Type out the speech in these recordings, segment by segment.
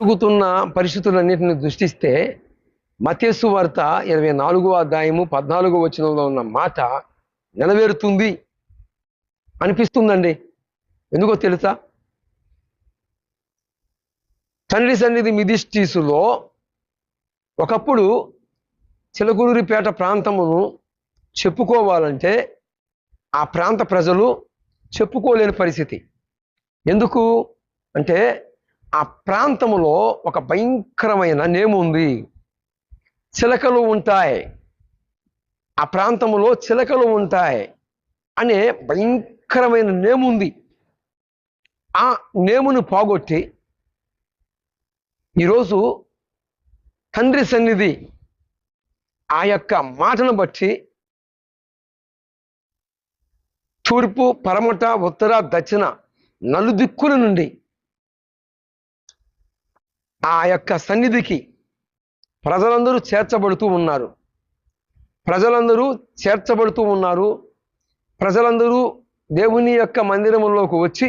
జరుగుతున్న పరిస్థితులన్నింటిని దృష్టిస్తే మతేసు వార్త ఇరవై నాలుగో అధ్యాయము పద్నాలుగో వచనంలో ఉన్న మాట నెరవేరుతుంది అనిపిస్తుందండి. ఎందుకో తెలుసా? తండ్రి సన్నిధి మిధిష్టీసులో ఒకప్పుడు చిలకూరిపేట ప్రాంతమును చెప్పుకోవాలంటే ఆ ప్రాంత ప్రజలు చెప్పుకోలేని పరిస్థితి. ఎందుకు? అంటే ఆ ప్రాంతములో ఒక భయంకరమైన నేము ఉంది. చిలకలు ఉంటాయి. ఆ ప్రాంతములో చిలకలు ఉంటాయి అనే భయంకరమైన నేము ఉంది. ఆ నేమును పోగొట్టి ఈరోజు తండ్రి సన్నిధి ఆ యొక్క మాటను బట్టి తూర్పు పరమట ఉత్తర దక్షిణ నలుదిక్కుల నుండి ఆ యొక్క సన్నిధికి ప్రజలందరూ చేర్చబడుతూ ఉన్నారు. ప్రజలందరూ చేర్చబడుతూ ఉన్నారు. ప్రజలందరూ దేవుని యొక్క మందిరములోకి వచ్చి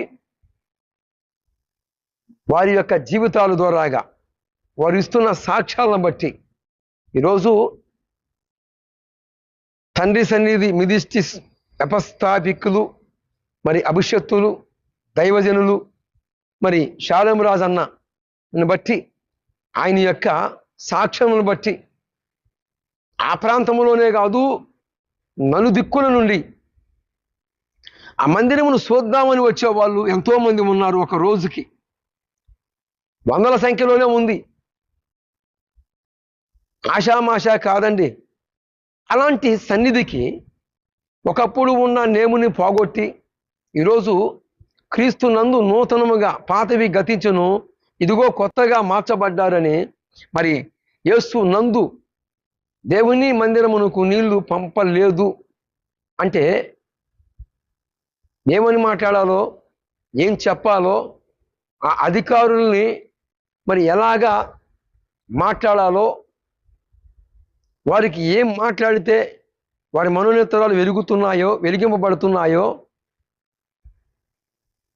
వారి యొక్క జీవితాల ద్వారాగా వారు ఇస్తున్న సాక్ష్యాలను బట్టి ఈరోజు తండ్రి సన్నిధి మిదిష్టి వ్యపస్థాపికులు మరి అభిషక్తులు దైవజనులు మరి శాలంరాజు అన్న బట్టి ఆయన యొక్క సాక్ష్యమును బట్టి ఆ ప్రాంతంలోనే కాదు నలుదిక్కుల నుండి ఆ మందిరమును చూద్దామని వచ్చేవాళ్ళు ఎంతోమంది ఎంతో మంది ఉన్నారు ఒక రోజుకి. వందల సంఖ్యలోనే ఉంది. ఆషామాషా కాదండి. అలాంటి సన్నిధికి ఒకప్పుడు ఉన్న నేముని పోగొట్టి ఈరోజు క్రీస్తు నందు నూతనముగా పాతవి గతించును ఇదిగో కొత్తగా మార్చబడ్డారని మరి యేసు నందు దేవుని మందిరమునకు నీళ్ళు పంపలేదు అంటే ఏమని మాట్లాడాలో ఏం చెప్పాలో ఆ అధికారుల్ని మరి ఎలాగా మాట్లాడాలో వారికి ఏం మాట్లాడితే వారి మనోనేతరాలు వెలుగుతున్నాయో వెలిగింపబడుతున్నాయో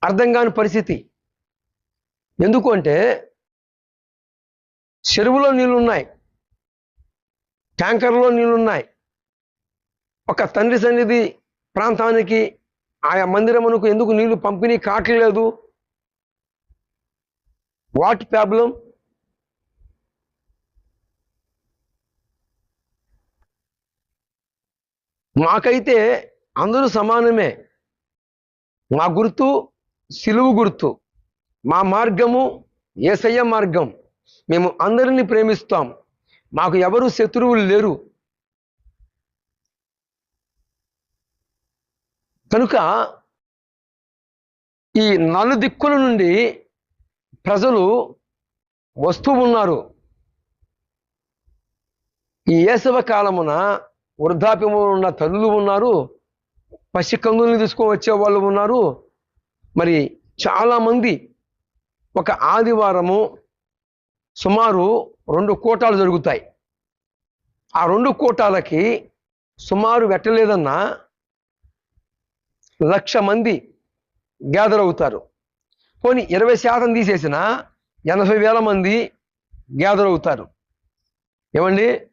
అర్థం కాని పరిస్థితి. ఎందుకు అంటే చెరువులో నీళ్ళున్నాయి ట్యాంకర్లో నీళ్ళున్నాయి. ఒక తండ్రి సన్నిధి ప్రాంతానికి ఆయా మందిరమునకు ఎందుకు నీళ్ళు పంపిణీ కావట్లేదు? వాట్ ప్రాబ్లం మాకైతే అందరూ సమానమే. మా గుర్తు సిలువు గుర్తు. మా మార్గము ఏసయ్య మార్గం. మేము అందరినీ ప్రేమిస్తాం. మాకు ఎవరు శత్రువులు లేరు. కనుక ఈ నలుదిక్కుల నుండి ప్రజలు వస్తూ ఉన్నారు. ఈ ఏసవ కాలమున వృద్ధాప్యము ఉన్న తల్లులు ఉన్నారు. పసి కందుల్ని తీసుకొని వచ్చే వాళ్ళు ఉన్నారు. మరి చాలామంది ఒక ఆదివారము సుమారు రెండు కూటాలు జరుగుతాయి. ఆ రెండు కూటాలకి సుమారు పెట్టలేదన్నా లక్ష మంది గ్యాదర్ అవుతారు. పోనీ ఇరవై శాతం తీసేసిన ఎనభై వేల మంది గ్యాదర్ అవుతారు. ఏమండి?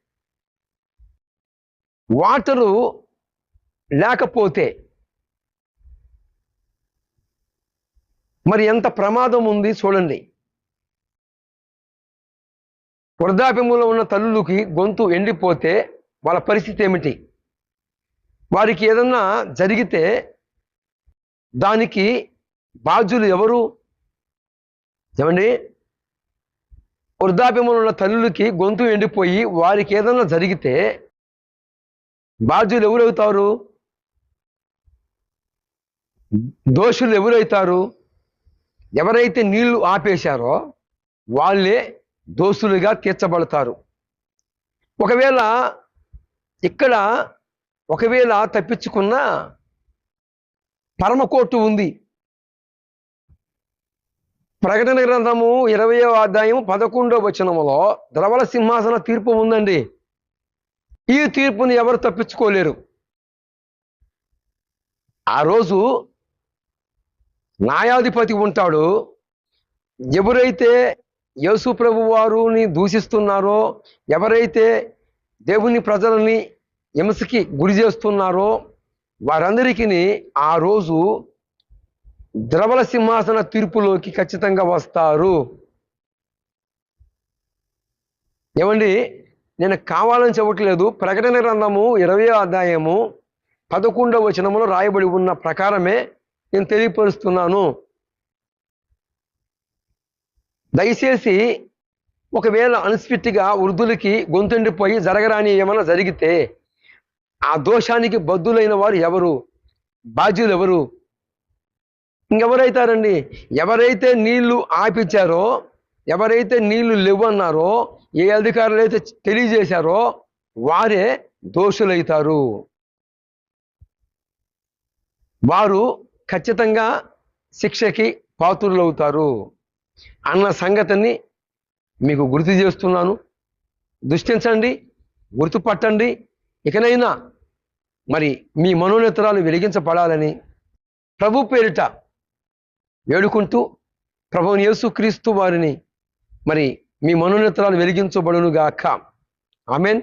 వాటరు లేకపోతే మరి ఎంత ప్రమాదం ఉంది చూడండి. వృద్ధాప్యములో ఉన్న తల్లులకి గొంతు ఎండిపోతే వాళ్ళ పరిస్థితి ఏమిటి? వారికి ఏదన్నా జరిగితే దానికి బాధ్యులు ఎవరు? ఏమండి? వృద్ధాప్యములో ఉన్న తల్లులకి గొంతు ఎండిపోయి వారికి ఏదన్నా జరిగితే బాధ్యులు ఎవరవుతారు దోషులు ఎవరైతారు ఎవరైతే నీళ్ళు ఆపేశారో వాళ్ళే దోషులుగా తీర్చబడతారు. ఒకవేళ ఇక్కడ ఒకవేళ తప్పించుకున్న పరమకోర్టు ఉంది. ప్రకటన గ్రంథము ఇరవయో అధ్యాయం పదకొండో వచనములో ద్రవల సింహాసన తీర్పు ఉందండి. ఈ తీర్పుని ఎవరు తప్పించుకోలేరు. ఆ రోజు న్యాయాధిపతి ఉంటాడు. ఎవరైతే యేసు ప్రభు వారుని దూషిస్తున్నారో ఎవరైతే దేవుని ప్రజలని హింసకి గురి చేస్తున్నారో వారందరికీ ఆ రోజు ద్రవల సింహాసన తీర్పులోకి ఖచ్చితంగా వస్తారు. ఏమండి? నేను కావాలని చెప్పట్లేదు. ప్రకటన గ్రంథము ఇరవై అధ్యాయము పదకొండవ వచనములో రాయబడి ఉన్న ప్రకారమే నేను తెలియపరుస్తున్నాను. దయచేసి ఒకవేళ అన్స్ఫిట్గా వృద్ధులకి గొంతుండిపోయి జరగరాని ఏమైనా జరిగితే ఆ దోషానికి బద్దులైన వారు ఎవరు? బాధ్యులు ఎవరు ఇంకెవరైతారండి? ఎవరైతే నీళ్ళు ఆపించారో ఎవరైతే నీళ్ళు లేవన్నారో ఏ అధికారులు అయితే తెలియజేశారో వారే దోషులైతారు. వారు ఖచ్చితంగా శిక్షకి పాత్రులవుతారు అన్న సంగతిని మీకు గుర్తు చేస్తున్నాను. దృష్టించండి గుర్తుపట్టండి. ఇకనైనా మరి మీ మనోనేతరాలు వెలిగించబడాలని ప్రభు పేరిట వేడుకుంటూ ప్రభుని యేసుక్రీస్తు వారిని మరి మీ మనోనేతరాలు వెలిగించబడునుగాక. ఆమెన్.